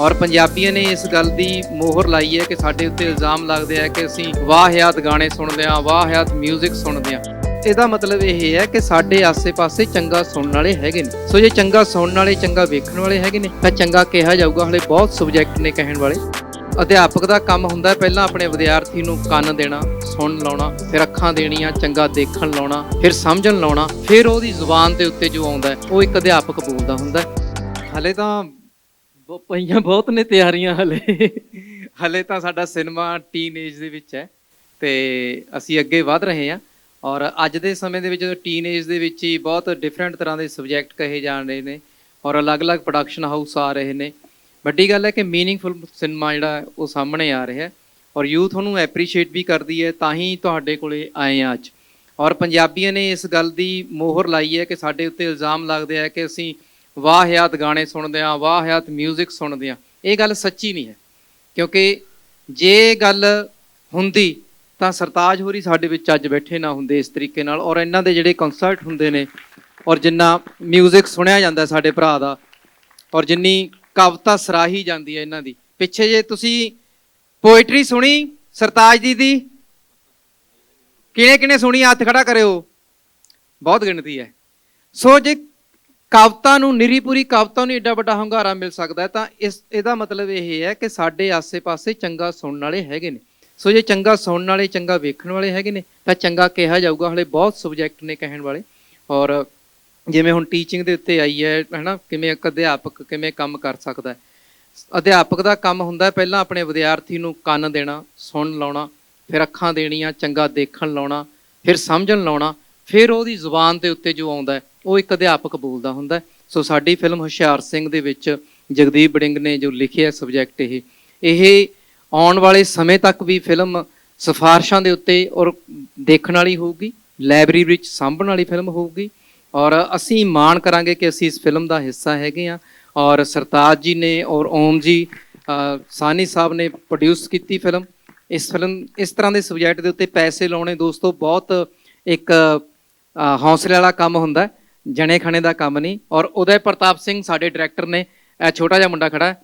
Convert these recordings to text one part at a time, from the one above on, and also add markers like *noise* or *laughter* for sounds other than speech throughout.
ਔਰ ਪੰਜਾਬੀਆਂ ਨੇ ਇਸ ਗੱਲ ਦੀ ਮੋਹਰ ਲਾਈ ਹੈ ਕਿ ਸਾਡੇ ਉੱਤੇ ਇਲਜ਼ਾਮ ਲੱਗਦੇ ਆ ਕਿ ਅਸੀਂ ਵਾਹਿਆਤ ਗਾਣੇ ਸੁਣਦੇ ਆ ਵਾਹਿਆਤ 뮤직 ਸੁਣਦੇ ਆ ਇਹਦਾ ਮਤਲਬ ਇਹ ਹੈ ਕਿ ਸਾਡੇ ਆਸੇ-ਪਾਸੇ ਚੰਗਾ ਸੁਣਨ ਵਾਲੇ ਹੈਗੇ ਨੇ। ਸੋ ਜੇ ਚੰਗਾ ਸੁਣਨ ਵਾਲੇ, ਚੰਗਾ ਵੇਖਣ ਵਾਲੇ ਹੈਗੇ ਨੇ, ਤਾਂ ਚੰਗਾ ਕਿਹਾ ਜਾਊਗਾ। ਹਲੇ ਬਹੁਤ ਸਬਜੈਕਟ ਨੇ ਕਹਿਣ ਵਾਲੇ। ਅਧਿਆਪਕ ਦਾ ਕੰਮ ਹੁੰਦਾ ਪਹਿਲਾਂ ਆਪਣੇ ਵਿਦਿਆਰਥੀ ਨੂੰ ਕੰਨ ਦੇਣਾ ਸੁਣਨ ਲਾਉਣਾ, ਫਿਰ ਅੱਖਾਂ ਦੇਣੀਆਂ, ਚੰਗਾ ਦੇਖਣ ਲਾਉਣਾ, ਫਿਰ ਸਮਝਣ ਲਾਉਣਾ, ਫਿਰ ਉਹਦੀ ਜ਼ੁਬਾਨ ਦੇ ਉੱਤੇ ਜੋ ਆਉਂਦਾ ਉਹ ਇੱਕ ਅਧਿਆਪਕ ਬੋਲਦਾ ਹੁੰਦਾ ਹੈ। ਹਲੇ ਤਾਂ ਬ- ਪਈਆਂ, ਬਹੁਤ ਨੇ ਤਿਆਰੀਆਂ ਹਲੇ। ਹਲੇ ਤਾਂ ਸਾਡਾ ਸਿਨੇਮਾ ਟੀਨੇਜ ਦੇ ਵਿੱਚ ਹੈ ਤੇ ਅਸੀਂ ਅੱਗੇ ਵਧ ਰਹੇ ਹਾਂ ਔਰ ਅੱਜ ਦੇ ਸਮੇਂ ਦੇ ਵਿੱਚ ਟੀਨੇਜ ਦੇ ਵਿੱਚ ਹੀ ਬਹੁਤ ਡਿਫਰੈਂਟ ਤਰ੍ਹਾਂ ਦੇ ਸਬਜੈਕਟ ਕਹੇ ਜਾਣ ਰਹੇ ਨੇ ਔਰ ਅਲੱਗ-ਅਲੱਗ ਪ੍ਰੋਡਕਸ਼ਨ ਹਾਊਸ ਆ ਰਹੇ ਨੇ। ਵੱਡੀ ਗੱਲ ਹੈ ਕਿ ਮੀਨਿੰਗਫੁਲ ਸਿਨੇਮਾ ਜਿਹੜਾ ਉਹ ਸਾਹਮਣੇ ਆ ਰਿਹਾ ਹੈ ਔਰ ਯੂਥ ਉਹਨੂੰ ਐਪਰੀਸ਼ੀਏਟ ਵੀ ਕਰਦੀ ਹੈ, ਤਾਂ ਹੀ ਤੁਹਾਡੇ ਕੋਲੇ ਆਏ ਆ ਅੱਜ। ਔਰ ਪੰਜਾਬੀਆਂ ਨੇ ਇਸ ਗੱਲ ਦੀ ਮੋਹਰ ਲਾਈ ਹੈ ਕਿ ਸਾਡੇ ਉੱਤੇ ਇਲਜ਼ਾਮ ਲੱਗਦੇ ਆ ਕਿ ਅਸੀਂ ਵਾਹਿਆਤ ਗਾਣੇ ਸੁਣਦੇ ਆ ਵਾਹਿਆਤ 뮤직 ਸੁਣਦੇ ਆ ਇਹ ਗੱਲ ਸੱਚੀ ਨਹੀਂ ਹੈ ਕਿਉਂਕਿ ਜੇ ਗੱਲ ਹੁੰਦੀ ਤਾਂ ਸਰਤਾਜ ਹੋਰੀ ਸਾਡੇ ਵਿੱਚ ਅੱਜ ਬੈਠੇ ਨਾ ਹੁੰਦੇ ਇਸ ਤਰੀਕੇ ਨਾਲ ਔਰ ਇਹਨਾਂ ਦੇ ਜਿਹੜੇ ਕਨਸਰਟ ਹੁੰਦੇ ਨੇ ਔਰ ਜਿੰਨਾ 뮤직 ਸੁਣਿਆ ਜਾਂਦਾ ਸਾਡੇ ਭਰਾ ਦਾ ਔਰ ਜਿੰਨੀ ਕਵਿਤਾ ਸਰਾਹੀ ਜਾਂਦੀ ਹੈ ਇਹਨਾਂ ਦੀ ਪਿੱਛੇ ਜੇ ਤੁਸੀਂ ਪੋਇਟਰੀ ਸੁਣੀ ਸਰਤਾਜ ਦੀ ਦੀ ਕਿਹਨੇ ਕਿਹਨੇ ਸੁਣੀ ਹੱਥ ਖੜਾ ਕਰਿਓ ਬਹੁਤ ਗਿਣਤੀ ਹੈ ਸੋ ਜੇ ਕਵਿਤਾ ਨੂੰ, ਨਿਰੀ ਪੂਰੀ ਨੂੰ ਏਡਾ ਵੱਡਾ ਹੰਗਾਰਾ ਮਿਲ ਸਕਦਾ ਹੈ, ਤਾਂ ਇਸ, ਇਹਦਾ ਮਤਲਬ ਇਹ ਹੈ ਕਿ ਸਾਡੇ ਆਸੇ-ਪਾਸੇ ਚੰਗਾ ਸੁਣਨ ਵਾਲੇ ਹੈਗੇ ਨੇ। ਸੋ ਜੇ ਚੰਗਾ ਸੁਣਨ ਵਾਲੇ, ਚੰਗਾ ਵੇਖਣ ਵਾਲੇ ਹੈਗੇ ਨੇ, ਤਾਂ ਚੰਗਾ ਕਿਹਾ ਜਾਊਗਾ, ਹਲੇ ਬਹੁਤ ਸਬਜੈਕਟ ਨੇ ਕਹਿਣ ਵਾਲੇ। ਔਰ ਜਿਵੇਂ ਹੁਣ ਟੀਚਿੰਗ ਦੇ ਉੱਤੇ ਆਈ ਹੈ, ਹਨਾ, ਕਿਵੇਂ ਇੱਕ ਅਧਿਆਪਕ ਕਿਵੇਂ ਕੰਮ ਕਰ ਸਕਦਾ ਹੈ। ਅਧਿਆਪਕ ਦਾ ਕੰਮ ਹੁੰਦਾ ਪਹਿਲਾਂ ਆਪਣੇ ਵਿਦਿਆਰਥੀ ਨੂੰ ਕੰਨ ਦੇਣਾ, ਸੁਣ ਲਾਉਣਾ, ਫਿਰ ਅੱਖਾਂ ਦੇਣੀਆਂ, ਚੰਗਾ ਦੇਖਣ ਲਾਉਣਾ, ਫਿਰ ਸਮਝਣ ਲਾਉਣਾ, ਫਿਰ ਉਹਦੀ ਜ਼ੁਬਾਨ ਦੇ ਉੱਤੇ ਜੋ ਆਉਂਦਾ ਉਹ ਇੱਕ ਅਧਿਆਪਕ ਬੋਲਦਾ ਹੁੰਦਾ ਸੋ ਸਾਡੀ ਫਿਲਮ ਹੁਸ਼ਿਆਰ ਸਿੰਘ ਦੇ ਵਿੱਚ ਜਗਦੀਪ ਬੜਿੰਗ ਨੇ ਜੋ ਲਿਖਿਆ ਸਬਜੈਕਟ ਇਹ ਇਹ ਆਉਣ ਵਾਲੇ ਸਮੇਂ ਤੱਕ ਵੀ ਫਿਲਮ ਸਿਫਾਰਸ਼ਾਂ ਦੇ ਉੱਤੇ ਔਰ ਦੇਖਣ ਵਾਲੀ ਹੋਊਗੀ ਲਾਇਬ੍ਰੇਰੀ ਵਿੱਚ ਸਾਂਭਣ ਵਾਲੀ ਫਿਲਮ ਹੋਊਗੀ ਔਰ ਅਸੀਂ ਮਾਣ ਕਰਾਂਗੇ ਕਿ ਅਸੀਂ ਇਸ ਫਿਲਮ ਦਾ ਹਿੱਸਾ ਹੈਗੇ ਆ ਔਰ ਸਰਤਾਜ ਜੀ ਨੇ ਔਰ ਓਮ ਜੀ ਸਾਨੀ ਸਾਹਿਬ ਨੇ ਪ੍ਰੋਡਿਊਸ ਕੀਤੀ ਫਿਲਮ। ਇਸ ਫਿਲਮ ਇਸ ਤਰ੍ਹਾਂ ਦੇ ਸਬਜੈਕਟ ਦੇ ਉੱਤੇ ਪੈਸੇ ਲਾਉਣੇ ਦੋਸਤੋ ਬਹੁਤ ਇੱਕ ਅ, ਹੌਸਲੇ ਵਾਲਾ ਕੰਮ ਹੁੰਦਾ ਜਣੇ ਖਣੇ ਦਾ ਕੰਮ ਨਹੀਂ। ਔਰ ਉਦੈ ਪ੍ਰਤਾਪ ਸਿੰਘ ਸਾਡੇ ਡਾਇਰੈਕਟਰ ਨੇ, ਇਹ ਛੋਟਾ ਜਿਹਾ ਮੁੰਡਾ ਖੜਾ।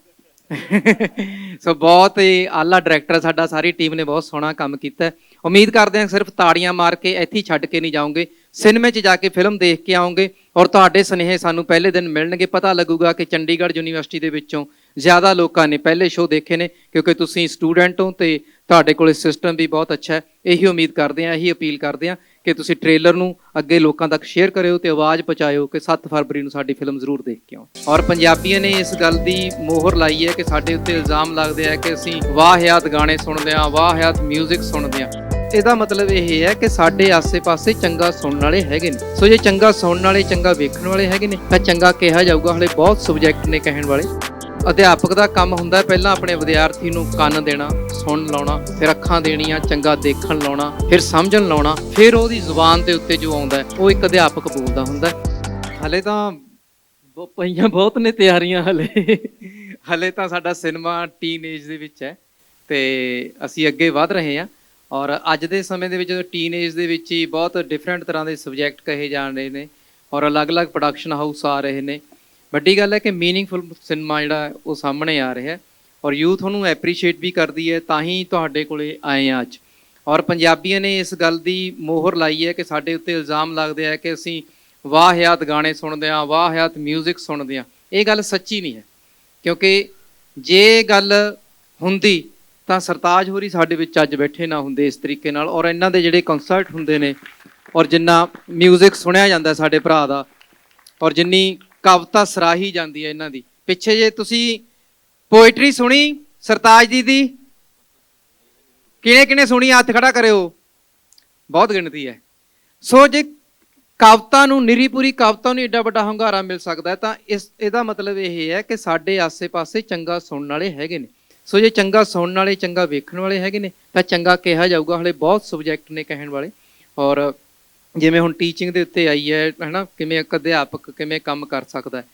ਸੋ ਬਹੁਤ ਹੀ ਆਲਾ ਡਾਇਰੈਕਟਰ ਸਾਡਾ, ਸਾਰੀ ਟੀਮ ਨੇ ਬਹੁਤ ਸੋਹਣਾ ਕੰਮ ਕੀਤਾ। ਉਮੀਦ ਕਰਦੇ ਹਾਂ ਸਿਰਫ ਤਾੜੀਆਂ ਮਾਰ ਕੇ ਇੱਥੇ ਛੱਡ ਕੇ ਨਹੀਂ ਜਾਓਗੇ। ਸਿਨੇਮੇ 'ਚ ਜਾ ਕੇ ਫਿਲਮ ਦੇਖ ਕੇ ਆਓਗੇ ਔਰ ਤੁਹਾਡੇ ਸੁਨੇਹੇ ਸਾਨੂੰ ਪਹਿਲੇ ਦਿਨ ਮਿਲਣਗੇ। ਪਤਾ ਲੱਗੂਗਾ ਕਿ ਚੰਡੀਗੜ੍ਹ ਯੂਨੀਵਰਸਿਟੀ ਦੇ ਵਿੱਚੋਂ ਜ਼ਿਆਦਾ ਲੋਕਾਂ ਨੇ ਪਹਿਲੇ ਸ਼ੋਅ ਦੇਖੇ ਨੇ, ਕਿਉਂਕਿ ਤੁਸੀਂ ਸਟੂਡੈਂਟ ਹੋ ਤੇ ਤੁਹਾਡੇ ਕੋਲ ਸਿਸਟਮ ਵੀ ਬਹੁਤ ਅੱਛਾ ਹੈ। ਇਹੀ ਉਮੀਦ ਕਰਦੇ ਹਾਂ, ਇਹੀ ਅਪੀਲ ਕਰਦੇ ਹਾਂ। ਕਿ ਤੁਸੀਂ ਟ੍ਰੇਲਰ ਨੂੰ ਅੱਗੇ ਲੋਕਾਂ ਤੱਕ ਸ਼ੇਅਰ ਕਰਿਓ ਤੇ ਆਵਾਜ਼ ਪਹੁੰਚਾਇਓ ਕਿ 7 ਫਰਵਰੀ ਨੂੰ ਸਾਡੀ ਫਿਲਮ ਜ਼ਰੂਰ ਦੇਖ ਕੇ ਆਓ। ਔਰ ਪੰਜਾਬੀਆਂ ਨੇ ਇਸ ਗੱਲ ਦੀ ਮੋਹਰ ਲਾਈ ਹੈ ਕਿ ਸਾਡੇ ਉੱਤੇ ਇਲਜ਼ਾਮ ਲੱਗਦੇ ਆ ਕਿ ਅਸੀਂ ਵਾਹਿਆਤ ਗਾਣੇ ਸੁਣਦੇ ਆ ਵਾਹਿਆਤ 뮤직 ਸੁਣਦੇ ਆ ਇਹਦਾ ਮਤਲਬ ਇਹ ਹੈ ਕਿ ਸਾਡੇ ਆਸੇ-ਪਾਸੇ ਚੰਗਾ ਸੁਣਨ ਵਾਲੇ ਹੈਗੇ ਨੇ। ਸੋ ਜੇ ਚੰਗਾ ਸੁਣਨ ਵਾਲੇ, ਚੰਗਾ ਵੇਖਣ ਵਾਲੇ ਹੈਗੇ ਨੇ, ਤਾਂ ਚੰਗਾ ਕਿਹਾ ਜਾਊਗਾ। ਹਲੇ ਬਹੁਤ ਸਬਜੈਕਟ ਨੇ ਕਹਿਣ ਵਾਲੇ। ਅਧਿਆਪਕ ਦਾ ਕੰਮ ਹੁੰਦਾ ਪਹਿਲਾਂ ਆਪਣੇ ਵਿਦਿਆਰਥੀ ਨੂੰ ਕੰਨ ਦੇਣਾ ਸੁਣ ਲਾਉਣਾ, ਫਿਰ ਅੱਖਾਂ ਦੇਣੀਆਂ, ਚੰਗਾ ਦੇਖਣ ਲਾਉਣਾ, ਫਿਰ ਸਮਝਣ ਲਾਉਣਾ, ਫਿਰ ਉਹਦੀ ਜ਼ੁਬਾਨ ਦੇ ਉੱਤੇ ਜੋ ਆਉਂਦਾ ਉਹ ਇੱਕ ਅਧਿਆਪਕ ਬੋਲਦਾ ਹੁੰਦਾ ਹੈ। ਹਲੇ ਤਾਂ ਬ- ਪਈਆਂ ਬਹੁਤ ਨੇ ਤਿਆਰੀਆਂ ਹਲੇ। ਹਲੇ ਤਾਂ ਸਾਡਾ ਸਿਨੇਮਾ ਟੀਨੇਜ ਦੇ ਵਿੱਚ ਹੈ ਤੇ ਅਸੀਂ ਅੱਗੇ ਵਧ ਰਹੇ ਹਾਂ ਔਰ ਅੱਜ ਦੇ ਸਮੇਂ ਦੇ ਵਿੱਚ ਟੀਨੇਜ ਦੇ ਵਿੱਚ ਹੀ ਬਹੁਤ ਡਿਫਰੈਂਟ ਤਰ੍ਹਾਂ ਦੇ ਸਬਜੈਕਟ ਕਹੇ ਜਾਣ ਰਹੇ ਨੇ ਔਰ ਅਲੱਗ-ਅਲੱਗ ਪ੍ਰੋਡਕਸ਼ਨ ਹਾਊਸ ਆ ਰਹੇ ਨੇ। ਵੱਡੀ ਗੱਲ ਹੈ ਕਿ ਮੀਨਿੰਗਫੁਲ ਸਿਨੇਮਾ ਜਿਹੜਾ ਉਹ ਸਾਹਮਣੇ ਆ ਰਿਹਾ ਹੈ। ਔਰ ਯੂਥ ਉਹਨੂੰ ਐਪਰੀਸ਼ੀਏਟ ਵੀ ਕਰਦੀ ਹੈ ਤਾਂ ਹੀ ਤੁਹਾਡੇ ਕੋਲੇ ਆਏ ਆ ਅੱਜ ਔਰ ਪੰਜਾਬੀਆਂ ਨੇ ਇਸ ਗੱਲ ਦੀ ਮੋਹਰ ਲਾਈ ਹੈ ਕਿ ਸਾਡੇ ਉੱਤੇ ਇਲਜ਼ਾਮ ਲੱਗਦੇ ਆ ਕਿ ਅਸੀਂ ਵਾਹਿਆਤ ਗਾਣੇ ਸੁਣਦੇ ਆ ਵਾਹਿਆਤ 뮤직 ਸੁਣਦੇ ਆ ਇਹ ਗੱਲ ਸੱਚੀ ਨਹੀਂ ਹੈ ਕਿਉਂਕਿ ਜੇ ਗੱਲ ਹੁੰਦੀ ਤਾਂ ਸਰਤਾਜ ਹੋਰੀ ਸਾਡੇ ਵਿੱਚ ਅੱਜ ਬੈਠੇ ਨਾ ਹੁੰਦੇ ਇਸ ਤਰੀਕੇ ਨਾਲ ਔਰ ਇਹਨਾਂ ਦੇ ਜਿਹੜੇ ਕਨਸਰਟ ਹੁੰਦੇ ਨੇ ਔਰ ਜਿੰਨਾ 뮤직 ਸੁਣਿਆ ਜਾਂਦਾ ਸਾਡੇ ਭਰਾ ਦਾ ਔਰ ਜਿੰਨੀ ਕਵਿਤਾ ਸਰਾਹੀ ਜਾਂਦੀ ਹੈ ਇਹਨਾਂ ਦੀ ਪਿੱਛੇ ਜੇ ਤੁਸੀਂ ਪੋਇਟਰੀ ਸੁਣੀ ਸਰਤਾਜ ਜੀ ਦੀ? ਕਿਹਨੇ ਕਿਹਨੇ ਸੁਣੀ? ਹੱਥ ਖੜਾ ਕਰਿਓ। ਬਹੁਤ ਗਿਣਤੀ ਹੈ। ਸੋ ਜੇ ਕਵਿਤਾ ਨੂੰ, ਨਿਰੀ ਪੂਰੀ ਕਵਿਤਾ ਨੂੰ ਏਡਾ ਵੱਡਾ ਹੰਗਾਰਾ ਮਿਲ ਸਕਦਾ ਤਾਂ ਇਸ, ਇਹਦਾ ਮਤਲਬ ਇਹ ਹੈ ਕਿ ਸਾਡੇ ਆਸੇ-ਪਾਸੇ ਚੰਗਾ ਸੁਣਨ ਵਾਲੇ ਹੈਗੇ ਨੇ। ਸੋ ਜੇ ਚੰਗਾ ਸੁਣਨ ਵਾਲੇ, ਚੰਗਾ ਵੇਖਣ ਵਾਲੇ ਹੈਗੇ ਨੇ, ਤਾਂ ਚੰਗਾ ਕਿਹਾ ਜਾਊਗਾ। ਹਲੇ ਬਹੁਤ ਸਬਜੈਕਟ ਨੇ ਕਹਿਣ ਵਾਲੇ। ਔਰ ਜਿਵੇਂ ਹੁਣ ਟੀਚਿੰਗ ਦੇ ਉੱਤੇ ਆਈ ਹੈ, ਹਨਾ, ਕਿਵੇਂ ਇੱਕ ਅਧਿਆਪਕ ਕਿਵੇਂ ਕੰਮ ਕਰ ਸਕਦਾ ਹੈ।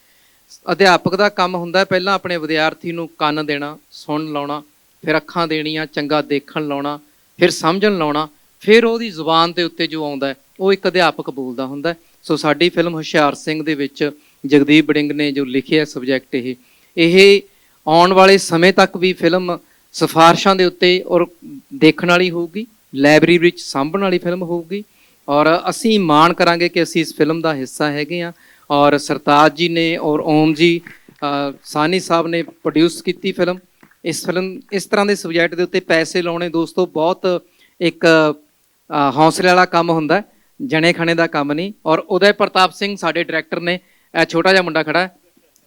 ਅਧਿਆਪਕ ਦਾ ਕੰਮ ਹੁੰਦਾ ਪਹਿਲਾਂ ਆਪਣੇ ਵਿਦਿਆਰਥੀ ਨੂੰ ਕੰਨ ਦੇਣਾ ਸੁਣਨ ਲਾਉਣਾ, ਫਿਰ ਅੱਖਾਂ ਦੇਣੀਆਂ, ਚੰਗਾ ਦੇਖਣ ਲਾਉਣਾ, ਫਿਰ ਸਮਝਣ ਲਾਉਣਾ, ਫਿਰ ਉਹਦੀ ਜ਼ੁਬਾਨ ਦੇ ਉੱਤੇ ਜੋ ਆਉਂਦਾ ਉਹ ਇੱਕ ਅਧਿਆਪਕ ਬੋਲਦਾ ਹੁੰਦਾ ਸੋ ਸਾਡੀ ਫਿਲਮ ਹੁਸ਼ਿਆਰ ਸਿੰਘ ਦੇ ਵਿੱਚ ਜਗਦੀਪ ਬੜਿੰਗ ਨੇ ਜੋ ਲਿਖਿਆ ਸਬਜੈਕਟ ਇਹ ਇਹ ਆਉਣ ਵਾਲੇ ਸਮੇਂ ਤੱਕ ਵੀ ਫਿਲਮ ਸਿਫਾਰਸ਼ਾਂ ਦੇ ਉੱਤੇ ਔਰ ਦੇਖਣ ਵਾਲੀ ਹੋਊਗੀ, ਲਾਇਬ੍ਰੇਰੀ ਵਿੱਚ ਸਾਂਭਣ ਵਾਲੀ ਫਿਲਮ ਹੋਊਗੀ ਔਰ ਅਸੀਂ ਮਾਣ ਕਰਾਂਗੇ ਕਿ ਅਸੀਂ ਇਸ ਫਿਲਮ ਦਾ ਹਿੱਸਾ ਹੈਗੇ ਆ ਔਰ ਸਰਤਾਜ ਜੀ ਨੇ ਔਰ ਓਮ ਜੀ ਸਾਨੀ ਸਾਹਿਬ ਨੇ ਪ੍ਰੋਡਿਊਸ ਕੀਤੀ ਫਿਲਮ ਇਸ ਫਿਲਮ ਇਸ ਤਰ੍ਹਾਂ ਦੇ ਸਬਜੈਕਟ ਦੇ ਉੱਤੇ ਪੈਸੇ ਲਾਉਣੇ ਦੋਸਤੋ ਬਹੁਤ ਇੱਕ ਅ, ਹੌਸਲੇ ਵਾਲਾ ਕੰਮ ਹੁੰਦਾ ਜਣੇ ਖਣੇ ਦਾ ਕੰਮ ਨਹੀਂ। ਔਰ ਉਦੈ ਪ੍ਰਤਾਪ ਸਿੰਘ ਸਾਡੇ ਡਾਇਰੈਕਟਰ ਨੇ ਇਹ ਛੋਟਾ ਜਿਹਾ ਮੁੰਡਾ ਖੜਾ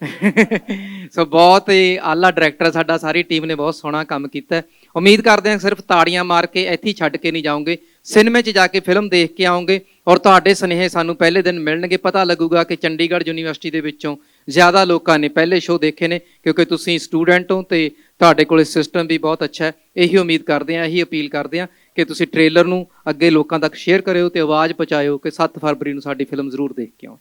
*laughs* ਸੋ ਬਹੁਤ ਹੀ ਆਲਾ ਡਾਇਰੈਕਟਰ ਸਾਡਾ ਸਾਰੀ ਟੀਮ ਨੇ ਬਹੁਤ ਸੋਹਣਾ ਕੰਮ ਕੀਤਾ ਉਮੀਦ ਕਰਦੇ ਹਾਂ ਸਿਰਫ ਤਾੜੀਆਂ ਮਾਰ ਕੇ ਇੱਥੇ ਛੱਡ ਕੇ ਨਹੀਂ ਜਾਓਗੇ। ਸਿਨੇਮੇ 'ਚ ਜਾ ਕੇ ਫਿਲਮ ਦੇਖ ਕੇ ਆਓਗੇ। ਔਰ ਤੁਹਾਡੇ ਸੁਨੇਹੇ ਸਾਨੂੰ ਪਹਿਲੇ ਦਿਨ ਮਿਲਣਗੇ, ਪਤਾ ਲੱਗੂਗਾ ਕਿ ਚੰਡੀਗੜ੍ਹ ਯੂਨੀਵਰਸਿਟੀ ਦੇ ਵਿੱਚੋਂ ਜ਼ਿਆਦਾ ਲੋਕਾਂ ਨੇ ਪਹਿਲੇ ਸ਼ੋਅ ਦੇਖੇ ਨੇ, ਕਿਉਂਕਿ ਤੁਸੀਂ ਸਟੂਡੈਂਟ ਹੋ ਤੇ ਤੁਹਾਡੇ ਕੋਲ ਸਿਸਟਮ ਵੀ ਬਹੁਤ ਅੱਛਾ ਹੈ। ਇਹੀ ਉਮੀਦ ਕਰਦੇ ਹਾਂ, ਇਹੀ ਅਪੀਲ ਕਰਦੇ ਹਾਂ ਕਿ ਤੁਸੀਂ ਟ੍ਰੇਲਰ ਨੂੰ ਅੱਗੇ ਲੋਕਾਂ ਤੱਕ ਸ਼ੇਅਰ ਕਰਿਓ ਤੇ ਆਵਾਜ਼ ਪਹੁੰਚਾਇਓ ਕਿ 7 ਫਰਵਰੀ ਨੂੰ ਸਾਡੀ ਫਿਲਮ ਜ਼ਰੂਰ ਦੇਖ ਕੇ ਆਓ।